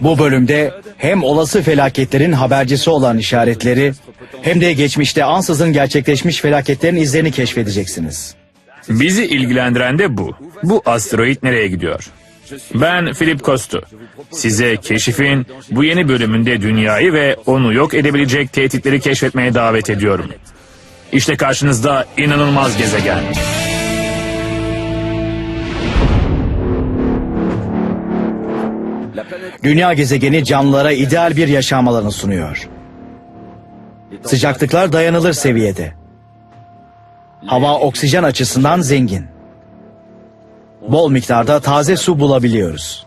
Bu bölümde hem olası felaketlerin habercisi olan işaretleri hem de geçmişte ansızın gerçekleşmiş felaketlerin izlerini keşfedeceksiniz. Bizi ilgilendiren de bu. Bu asteroid nereye gidiyor? Ben Philip Kostu. Size keşifin bu yeni bölümünde dünyayı ve onu yok edebilecek tehditleri keşfetmeye davet ediyorum. İşte karşınızda inanılmaz gezegen. Dünya gezegeni canlılara ideal bir yaşam alanı sunuyor. Sıcaklıklar dayanılır seviyede. Hava oksijen açısından zengin. Bol miktarda taze su bulabiliyoruz.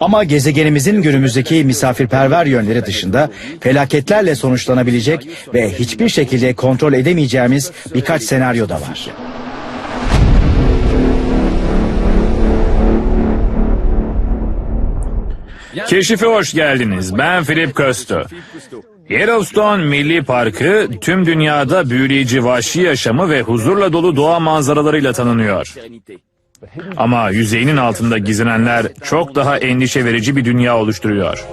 Ama gezegenimizin günümüzdeki misafirperver yönleri dışında felaketlerle sonuçlanabilecek ve hiçbir şekilde kontrol edemeyeceğimiz birkaç senaryo da var. Keşife hoş geldiniz. Ben Philip Kostu. Yellowstone Milli Parkı tüm dünyada büyüleyici vahşi yaşamı ve huzurla dolu doğa manzaralarıyla tanınıyor. Ama yüzeyinin altında gizlenenler çok daha endişe verici bir dünya oluşturuyor.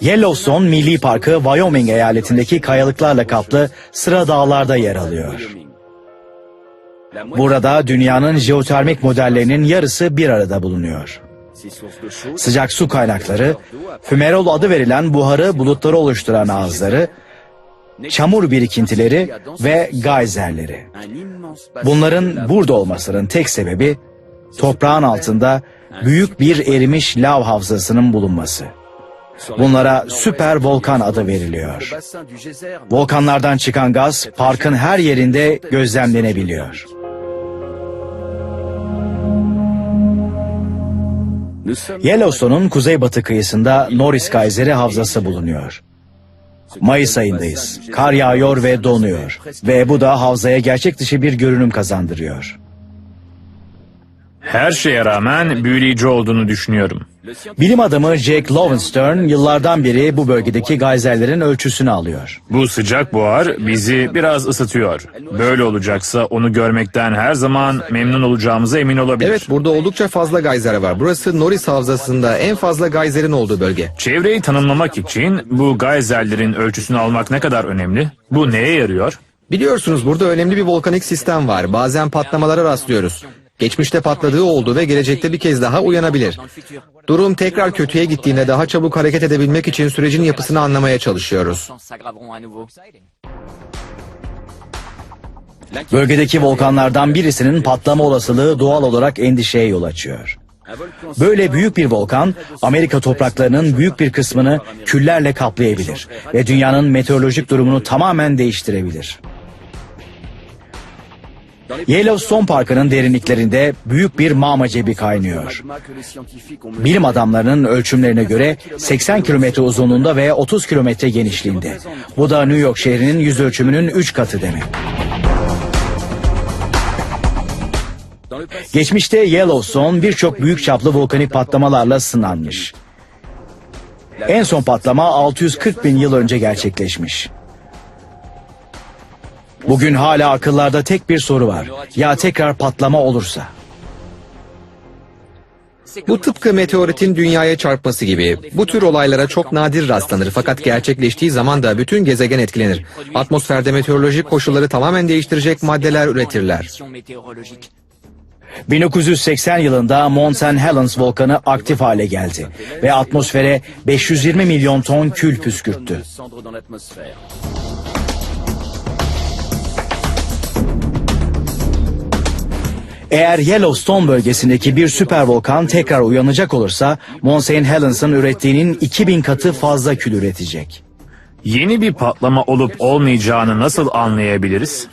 Yellowstone Milli Parkı Wyoming eyaletindeki kayalıklarla kaplı sıra dağlarda yer alıyor. Burada dünyanın jeotermik modellerinin yarısı bir arada bulunuyor. Sıcak su kaynakları, fümerol adı verilen buharı bulutları oluşturan ağızları, çamur birikintileri ve gayzerleri. Bunların burada olmasının tek sebebi toprağın altında büyük bir erimiş lav havzasının bulunması. Bunlara süper volkan adı veriliyor. Volkanlardan çıkan gaz parkın her yerinde gözlemlenebiliyor. Yellowstone'un kuzeybatı kıyısında Norris Geyseri Havzası bulunuyor. Mayıs ayındayız. Kar yağıyor ve donuyor. Ve bu da havzaya gerçek dışı bir görünüm kazandırıyor. Her şeye rağmen büyüleyici olduğunu düşünüyorum. Bilim adamı Jake Lowenstern yıllardan beri bu bölgedeki gayzerlerin ölçüsünü alıyor. Bu sıcak buhar bizi biraz ısıtıyor. Böyle olacaksa onu görmekten her zaman memnun olacağımıza emin olabilir. Evet burada oldukça fazla gayzer var. Burası Norris Havzası'nda en fazla gayzerin olduğu bölge. Çevreyi tanımlamak için bu gayzerlerin ölçüsünü almak ne kadar önemli? Bu neye yarıyor? Biliyorsunuz burada önemli bir volkanik sistem var. Bazen patlamalara rastlıyoruz. Geçmişte patladığı oldu ve gelecekte bir kez daha uyanabilir. Durum tekrar kötüye gittiğinde daha çabuk hareket edebilmek için sürecin yapısını anlamaya çalışıyoruz. Bölgedeki volkanlardan birisinin patlama olasılığı doğal olarak endişeye yol açıyor. Böyle büyük bir volkan Amerika topraklarının büyük bir kısmını küllerle kaplayabilir ve dünyanın meteorolojik durumunu tamamen değiştirebilir. Yellowstone Parkı'nın derinliklerinde büyük bir mağma cebi kaynıyor. Bilim adamlarının ölçümlerine göre 80 kilometre uzunluğunda ve 30 kilometre genişliğinde. Bu da New York şehrinin yüz ölçümünün 3 katı demek. Geçmişte Yellowstone birçok büyük çaplı volkanik patlamalarla sınanmış. En son patlama 640 bin yıl önce gerçekleşmiş. Bugün hala akıllarda tek bir soru var. Ya tekrar patlama olursa? Bu tıpkı meteoritin dünyaya çarpması gibi. Bu tür olaylara çok nadir rastlanır fakat gerçekleştiği zaman da bütün gezegen etkilenir. Atmosferde meteorolojik koşulları tamamen değiştirecek maddeler üretirler. 1980 yılında Mount St. Helens volkanı aktif hale geldi ve atmosfere 520 milyon ton kül püskürttü. Eğer Yellowstone bölgesindeki bir süper volkan tekrar uyanacak olursa Mount St. Helens'ın ürettiğinin 2000 katı fazla kül üretecek. Yeni bir patlama olup olmayacağını nasıl anlayabiliriz?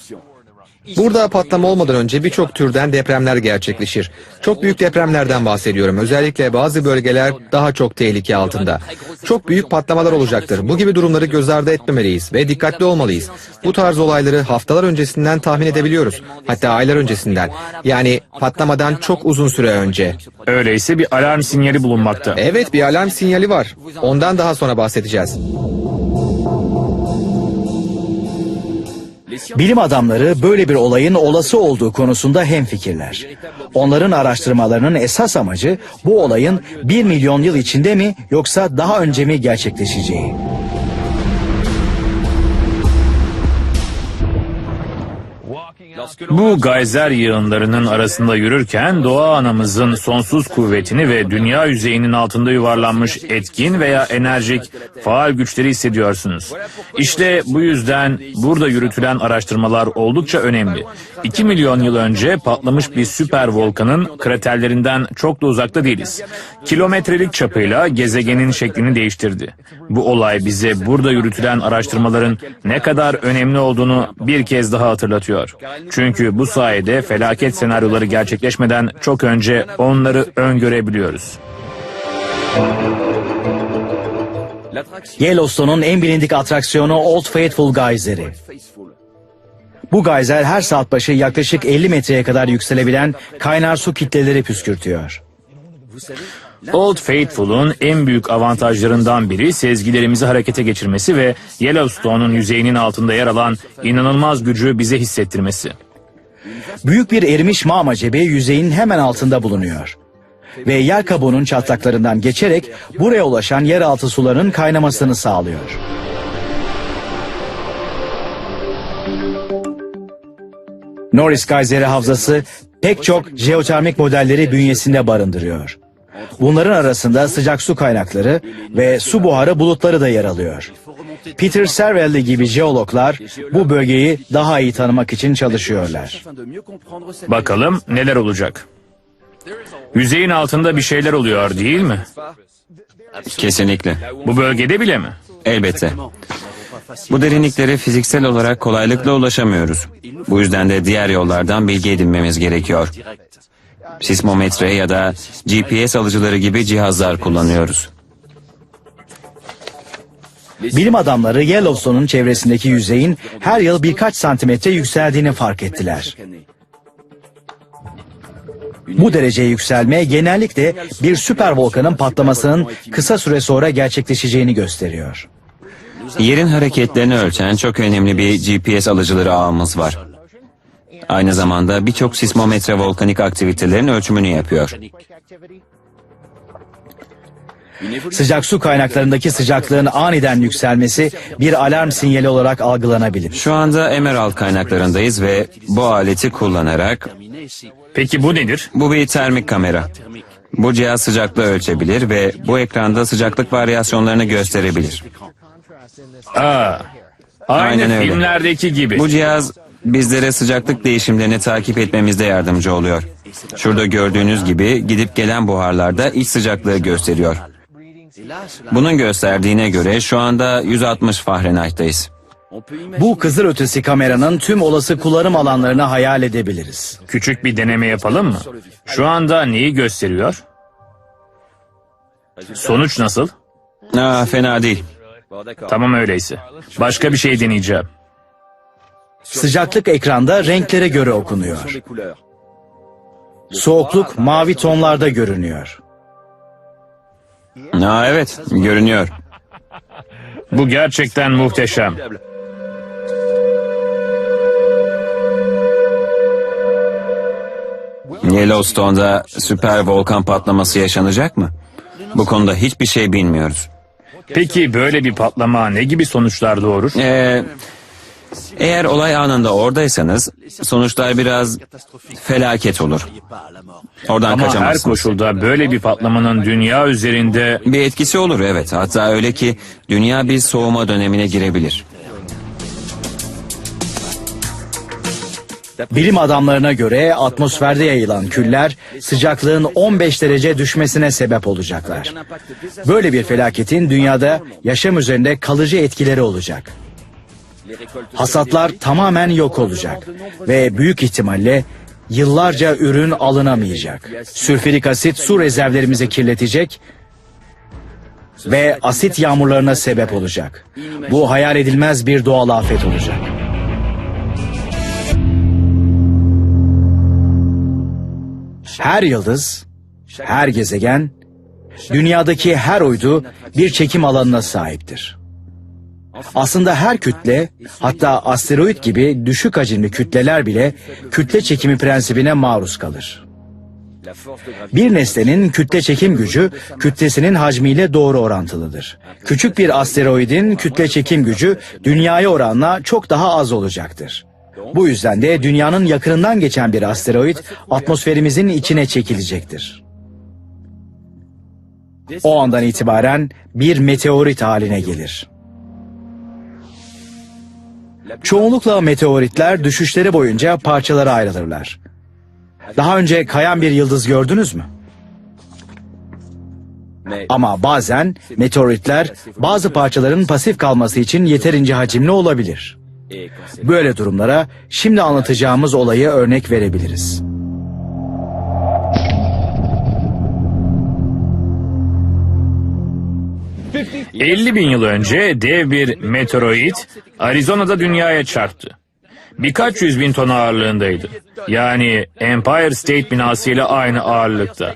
Burada patlama olmadan önce birçok türden depremler gerçekleşir. Çok büyük depremlerden bahsediyorum. Özellikle bazı bölgeler daha çok tehlike altında. Çok büyük patlamalar olacaktır. Bu gibi durumları göz ardı etmemeliyiz ve dikkatli olmalıyız. Bu tarz olayları haftalar öncesinden tahmin edebiliyoruz. Hatta aylar öncesinden. Yani patlamadan çok uzun süre önce. Öyleyse bir alarm sinyali bulunmakta. Evet bir alarm sinyali var. Ondan daha sonra bahsedeceğiz. Bilim adamları böyle bir olayın olası olduğu konusunda hemfikirler. Onların araştırmalarının esas amacı bu olayın 1 milyon yıl içinde mi yoksa daha önce mi gerçekleşeceği. Bu gayzer yığınlarının arasında yürürken doğa anamızın sonsuz kuvvetini ve dünya yüzeyinin altında yuvarlanmış etkin veya enerjik faal güçleri hissediyorsunuz. İşte bu yüzden burada yürütülen araştırmalar oldukça önemli. 2 milyon yıl önce patlamış bir süper volkanın kraterlerinden çok da uzakta değiliz. Kilometrelik çapıyla gezegenin şeklini değiştirdi. Bu olay bize burada yürütülen araştırmaların ne kadar önemli olduğunu bir kez daha hatırlatıyor. Çünkü bu sayede felaket senaryoları gerçekleşmeden çok önce onları öngörebiliyoruz. Yellowstone'un en bilindik atraksiyonu Old Faithful Geyseri. Bu gayzer her saat başı yaklaşık 50 metreye kadar yükselebilen kaynar su kitleleri püskürtüyor. Old Faithful'un en büyük avantajlarından biri sezgilerimizi harekete geçirmesi ve Yellowstone'un yüzeyinin altında yer alan inanılmaz gücü bize hissettirmesi. Büyük bir erimiş mağma cebi yüzeyin hemen altında bulunuyor. Ve yer kabuğunun çatlaklarından geçerek buraya ulaşan yeraltı sularının kaynamasını sağlıyor. Norris Geyseri Havzası pek çok jeotermik modelleri bünyesinde barındırıyor. Bunların arasında sıcak su kaynakları ve su buharı bulutları da yer alıyor. Peter Servelli gibi jeologlar bu bölgeyi daha iyi tanımak için çalışıyorlar. Bakalım neler olacak. Yüzeyin altında bir şeyler oluyor değil mi? Kesinlikle. Bu bölgede bile mi? Elbette. Bu derinliklere fiziksel olarak kolaylıkla ulaşamıyoruz. Bu yüzden de diğer yollardan bilgi edinmemiz gerekiyor. Sismometre ya da GPS alıcıları gibi cihazlar kullanıyoruz. Bilim adamları Yellowstone'un çevresindeki yüzeyin her yıl birkaç santimetre yükseldiğini fark ettiler. Bu derece yükselme genellikle bir süper volkanın patlamasının kısa süre sonra gerçekleşeceğini gösteriyor. Yerin hareketlerini ölçen çok önemli bir GPS alıcıları ağımız var. Aynı zamanda birçok sismometre volkanik aktivitelerin ölçümünü yapıyor. Sıcak su kaynaklarındaki sıcaklığın aniden yükselmesi bir alarm sinyali olarak algılanabilir. Şu anda Emerald kaynaklarındayız ve bu aleti kullanarak Peki bu nedir? bu bir termik kamera. Bu cihaz sıcaklığı ölçebilir ve bu ekranda sıcaklık varyasyonlarını gösterebilir. Aa, aynı Aynen öyle. filmlerdeki gibi. Bu cihaz bizlere sıcaklık değişimlerini takip etmemizde yardımcı oluyor. Şurada gördüğünüz gibi gidip gelen buharlarda iç sıcaklığı gösteriyor. Bunun gösterdiğine göre şu anda 160 Fahrenheit'tayız. Bu kızıl ötesi kameranın tüm olası kullanım alanlarını hayal edebiliriz. Küçük bir deneme yapalım mı? Şu anda neyi gösteriyor? Sonuç nasıl? Aa, fena değil. Tamam öyleyse. Başka bir şey deneyeceğim. Sıcaklık ekranda renklere göre okunuyor. Soğukluk mavi tonlarda görünüyor. Aa, evet, görünüyor. Bu gerçekten muhteşem. Yellowstone'da süper volkan patlaması yaşanacak mı? Bu konuda hiçbir şey bilmiyoruz. Peki böyle bir patlama ne gibi sonuçlar doğurur? Ee, eğer olay anında oradaysanız sonuçlar biraz felaket olur. Oradan Ama her kaçamazsınız. koşulda böyle bir patlamanın dünya üzerinde Bir etkisi olur evet. Hatta öyle ki dünya bir soğuma dönemine girebilir. Bilim adamlarına göre atmosferde yayılan küller sıcaklığın 15 derece düşmesine sebep olacaklar. Böyle bir felaketin dünyada yaşam üzerinde kalıcı etkileri olacak. Hasatlar tamamen yok olacak ve büyük ihtimalle yıllarca ürün alınamayacak. Sülfürik asit su rezervlerimizi kirletecek ve asit yağmurlarına sebep olacak. Bu hayal edilmez bir doğal afet olacak. Her yıldız, her gezegen, dünyadaki her uydu bir çekim alanına sahiptir. Aslında her kütle, hatta asteroid gibi düşük hacimli kütleler bile kütle çekimi prensibine maruz kalır. Bir nesnenin kütle çekim gücü kütlesinin hacmiyle doğru orantılıdır. Küçük bir asteroidin kütle çekim gücü dünyaya oranla çok daha az olacaktır. Bu yüzden de dünyanın yakınından geçen bir asteroid atmosferimizin içine çekilecektir. O andan itibaren bir meteorit haline gelir. Çoğunlukla meteoritler düşüşleri boyunca parçalara ayrılırlar. Daha önce kayan bir yıldız gördünüz mü? Ama bazen meteoritler bazı parçaların pasif kalması için yeterince hacimli olabilir. Böyle durumlara şimdi anlatacağımız olayı örnek verebiliriz. 50 bin yıl önce dev bir meteorit Arizona'da dünyaya çarptı. Birkaç yüz bin ton ağırlığındaydı. Yani Empire State binası ile aynı ağırlıkta.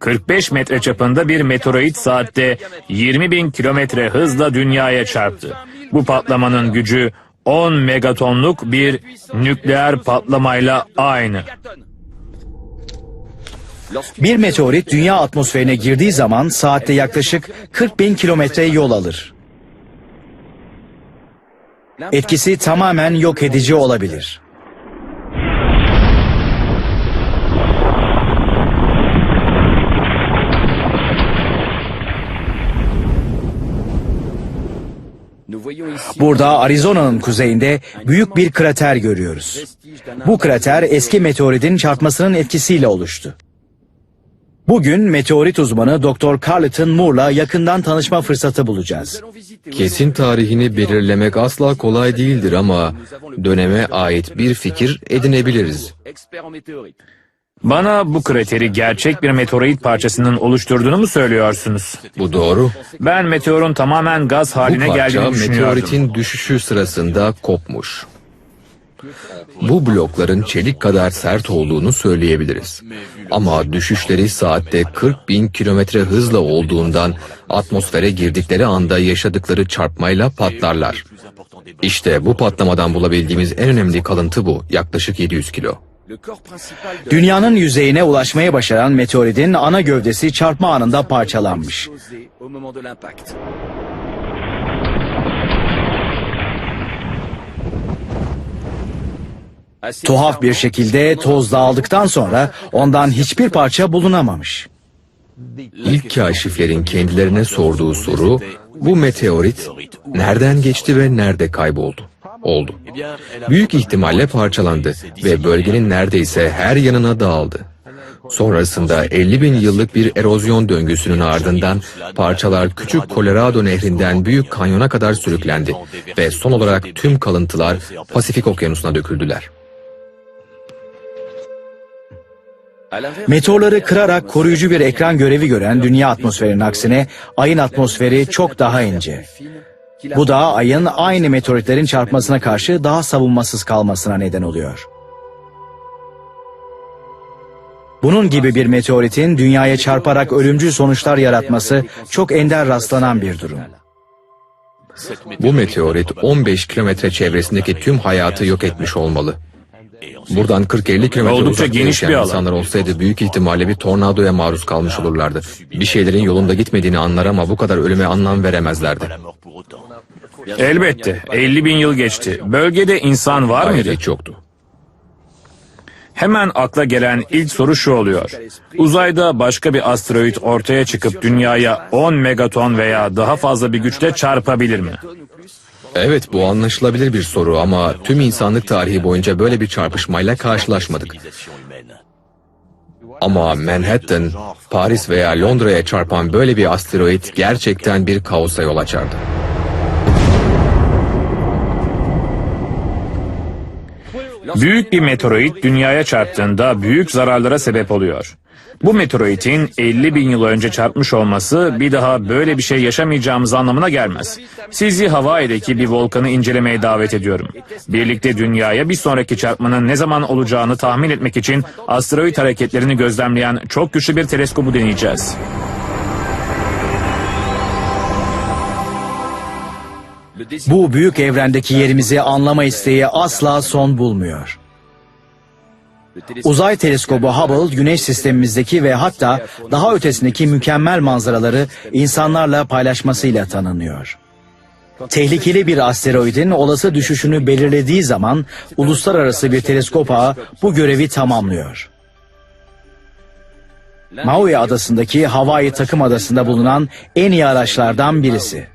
45 metre çapında bir meteorit saatte 20 bin kilometre hızla dünyaya çarptı. Bu patlamanın gücü 10 megatonluk bir nükleer patlamayla aynı. Bir meteorit dünya atmosferine girdiği zaman saatte yaklaşık 40 bin kilometre yol alır. Etkisi tamamen yok edici olabilir. Burada Arizona'nın kuzeyinde büyük bir krater görüyoruz. Bu krater eski meteoritin çarpmasının etkisiyle oluştu. Bugün meteorit uzmanı Dr. Carleton Moore'la yakından tanışma fırsatı bulacağız. Kesin tarihini belirlemek asla kolay değildir ama döneme ait bir fikir edinebiliriz. Bana bu krateri gerçek bir meteorit parçasının oluşturduğunu mu söylüyorsunuz? Bu doğru. Ben meteorun tamamen gaz Bu haline parça geldiğini düşünüyordum. meteoritin düşüşü sırasında kopmuş. Bu blokların çelik kadar sert olduğunu söyleyebiliriz. Ama düşüşleri saatte 40 bin kilometre hızla olduğundan atmosfere girdikleri anda yaşadıkları çarpmayla patlarlar. İşte bu patlamadan bulabildiğimiz en önemli kalıntı bu. Yaklaşık 700 kilo. Dünyanın yüzeyine ulaşmayı başaran meteoritin ana gövdesi çarpma anında parçalanmış. Tuhaf bir şekilde toz dağıldıktan sonra ondan hiçbir parça bulunamamış. İlk kaşiflerin kendilerine sorduğu soru bu meteorit nereden geçti ve nerede kayboldu? Oldu. Büyük ihtimalle parçalandı ve bölgenin neredeyse her yanına dağıldı. Sonrasında 50 bin yıllık bir erozyon döngüsünün ardından parçalar küçük Colorado nehrinden büyük kanyona kadar sürüklendi ve son olarak tüm kalıntılar Pasifik okyanusuna döküldüler. Meteorları kırarak koruyucu bir ekran görevi gören dünya atmosferinin aksine ayın atmosferi çok daha ince. Bu da ayın aynı meteoritlerin çarpmasına karşı daha savunmasız kalmasına neden oluyor. Bunun gibi bir meteoritin dünyaya çarparak ölümcül sonuçlar yaratması çok ender rastlanan bir durum. Bu meteorit 15 kilometre çevresindeki tüm hayatı yok etmiş olmalı. Buradan 40-50 kilometre Oldukça uzakta geniş yaşayan bir alan. insanlar olsaydı büyük ihtimalle bir tornadoya maruz kalmış olurlardı. Bir şeylerin yolunda gitmediğini anlar ama bu kadar ölüme anlam veremezlerdi. Elbette. 50 bin yıl geçti. Bölgede insan var Hayır mıydı? hiç yoktu. Hemen akla gelen ilk soru şu oluyor. Uzayda başka bir asteroid ortaya çıkıp dünyaya 10 megaton veya daha fazla bir güçle çarpabilir mi? Evet bu anlaşılabilir bir soru ama tüm insanlık tarihi boyunca böyle bir çarpışmayla karşılaşmadık. Ama Manhattan, Paris veya Londra'ya çarpan böyle bir asteroid gerçekten bir kaosa yol açardı. Büyük bir meteorit dünyaya çarptığında büyük zararlara sebep oluyor. Bu meteoritin 50 bin yıl önce çarpmış olması bir daha böyle bir şey yaşamayacağımız anlamına gelmez. Sizi Hawaii'deki bir volkanı incelemeye davet ediyorum. Birlikte dünyaya bir sonraki çarpmanın ne zaman olacağını tahmin etmek için asteroid hareketlerini gözlemleyen çok güçlü bir teleskobu deneyeceğiz. Bu büyük evrendeki yerimizi anlama isteği asla son bulmuyor. Uzay teleskobu Hubble, güneş sistemimizdeki ve hatta daha ötesindeki mükemmel manzaraları insanlarla paylaşmasıyla tanınıyor. Tehlikeli bir asteroidin olası düşüşünü belirlediği zaman uluslararası bir teleskop ağı bu görevi tamamlıyor. Maui adasındaki Hawaii takım adasında bulunan en iyi araçlardan birisi.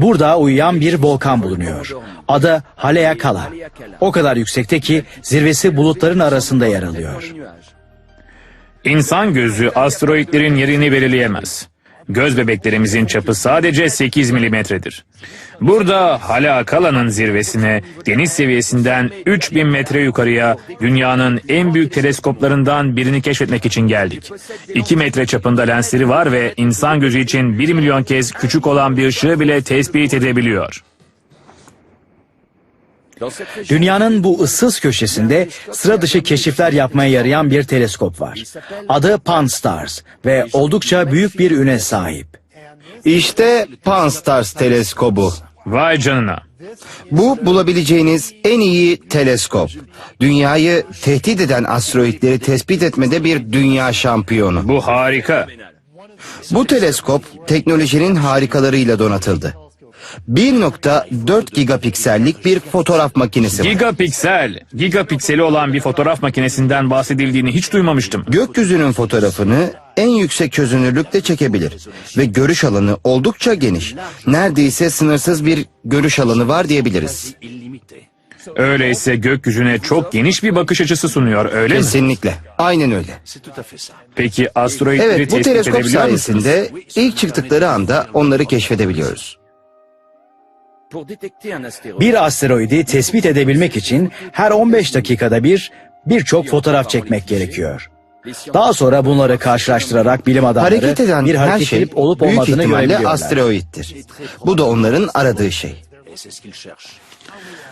Burada uyuyan bir volkan bulunuyor. Adı Haleakala. O kadar yüksekte ki zirvesi bulutların arasında yer alıyor. İnsan gözü asteroidlerin yerini belirleyemez. Göz bebeklerimizin çapı sadece 8 milimetredir. Burada Haleakala'nın zirvesine deniz seviyesinden 3000 metre yukarıya dünyanın en büyük teleskoplarından birini keşfetmek için geldik. 2 metre çapında lensleri var ve insan gözü için 1 milyon kez küçük olan bir ışığı bile tespit edebiliyor. Dünyanın bu ıssız köşesinde sıra dışı keşifler yapmaya yarayan bir teleskop var. Adı Pan-STARRS ve oldukça büyük bir üne sahip. İşte Pan-STARRS teleskobu. Vay canına. Bu bulabileceğiniz en iyi teleskop. Dünyayı tehdit eden asteroidleri tespit etmede bir dünya şampiyonu. Bu harika. Bu teleskop teknolojinin harikalarıyla donatıldı. 1.4 gigapiksellik bir fotoğraf makinesi var. Gigapiksel. Gigapikseli olan bir fotoğraf makinesinden bahsedildiğini hiç duymamıştım. Gökyüzünün fotoğrafını en yüksek çözünürlükte çekebilir ve görüş alanı oldukça geniş. Neredeyse sınırsız bir görüş alanı var diyebiliriz. Öyleyse gökyüzüne çok geniş bir bakış açısı sunuyor öyle mi? Kesinlikle. Aynen öyle. Peki asteroidleri Evet bu tespit teleskop edebiliyor musunuz? sayesinde ilk çıktıkları anda onları keşfedebiliyoruz. Bir asteroidi tespit edebilmek için her 15 dakikada bir birçok fotoğraf çekmek gerekiyor. Daha sonra bunları karşılaştırarak bilim adamları Hareket eden bir her hareket şey edip olup büyük olmadığını ihtimalle görebiliyorlar. asteroittir. Bu da onların aradığı şey.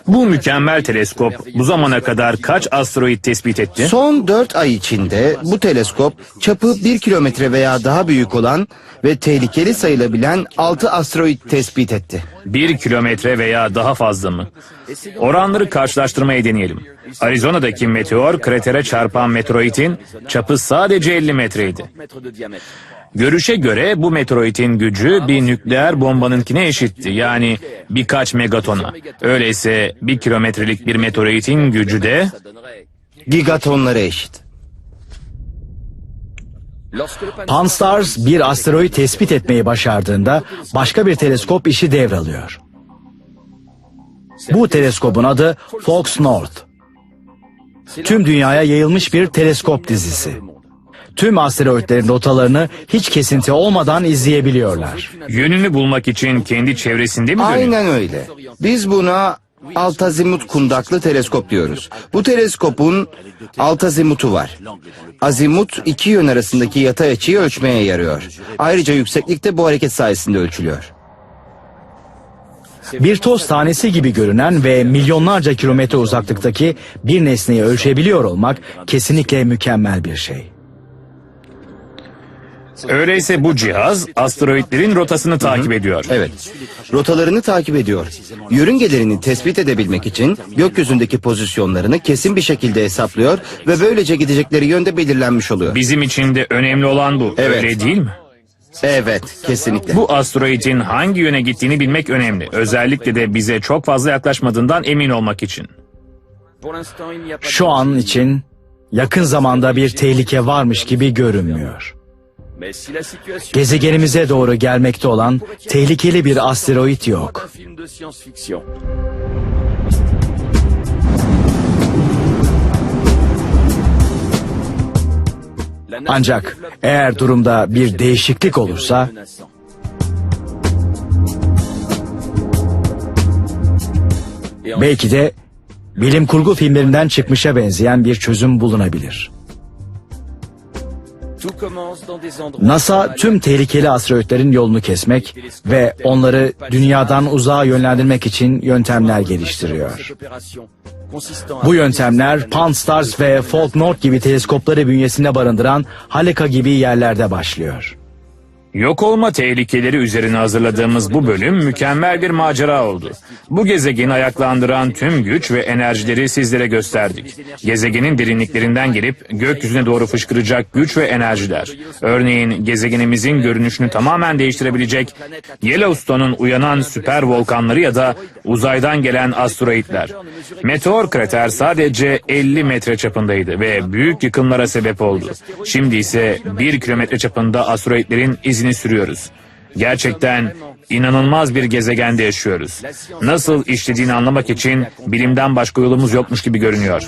Bu mükemmel teleskop bu zamana kadar kaç asteroid tespit etti? Son 4 ay içinde bu teleskop çapı 1 kilometre veya daha büyük olan ve tehlikeli sayılabilen 6 asteroid tespit etti. Bir kilometre veya daha fazla mı? Oranları karşılaştırmayı deneyelim. Arizona'daki meteor kratere çarpan meteoritin çapı sadece 50 metreydi. Görüşe göre bu meteoritin gücü bir nükleer bombanınkine eşitti. Yani birkaç megatona. Öyleyse bir kilometrelik bir meteoritin gücü de Gigatonlara eşit. Pan-STARRS bir asteroid tespit etmeyi başardığında başka bir teleskop işi devralıyor. Bu teleskobun adı Fox North. Tüm dünyaya yayılmış bir teleskop dizisi. Tüm asteroidlerin rotalarını hiç kesinti olmadan izleyebiliyorlar. yönünü bulmak için kendi çevresinde mi dönüyor? Aynen öyle. Biz buna altazimut kundaklı teleskop diyoruz. Bu teleskopun altazimutu var. Azimut iki yön arasındaki yatay açıyı ölçmeye yarıyor. Ayrıca yükseklik de bu hareket sayesinde ölçülüyor. Bir toz tanesi gibi görünen ve milyonlarca kilometre uzaklıktaki bir nesneyi ölçebiliyor olmak kesinlikle mükemmel bir şey. Öyleyse bu cihaz asteroidlerin rotasını takip ediyor. Evet. Rotalarını takip ediyor. Yörüngelerini tespit edebilmek için gökyüzündeki pozisyonlarını kesin bir şekilde hesaplıyor ve böylece gidecekleri yönde belirlenmiş oluyor. Bizim için de önemli olan bu. Evet. Öyle değil mi? Evet, kesinlikle. Bu asteroidin hangi yöne gittiğini bilmek önemli. Özellikle de bize çok fazla yaklaşmadığından emin olmak için. Şu an için yakın zamanda bir tehlike varmış gibi görünmüyor. Gezegenimize doğru gelmekte olan tehlikeli bir asteroid yok. Ancak eğer durumda bir değişiklik olursa belki de bilim kurgu filmlerinden çıkmışa benzeyen bir çözüm bulunabilir. NASA tüm tehlikeli asteroidlerin yolunu kesmek ve onları dünyadan uzağa yönlendirmek için yöntemler geliştiriyor. Bu yöntemler Pan-STARRS ve Folk North gibi teleskopları bünyesinde barındıran Haleka gibi yerlerde başlıyor. Yok olma tehlikeleri üzerine hazırladığımız bu bölüm mükemmel bir macera oldu. Bu gezegeni ayaklandıran tüm güç ve enerjileri sizlere gösterdik. Gezegenin derinliklerinden gelip gökyüzüne doğru fışkıracak güç ve enerjiler. Örneğin gezegenimizin görünüşünü tamamen değiştirebilecek Yellowstone'un uyanan süper volkanları ya da uzaydan gelen asteroitler. Meteor krater sadece 50 metre çapındaydı ve büyük yıkımlara sebep oldu. Şimdi ise 1 kilometre çapında asteroitlerin izini sürüyoruz. Gerçekten inanılmaz bir gezegende yaşıyoruz. Nasıl işlediğini anlamak için bilimden başka yolumuz yokmuş gibi görünüyor.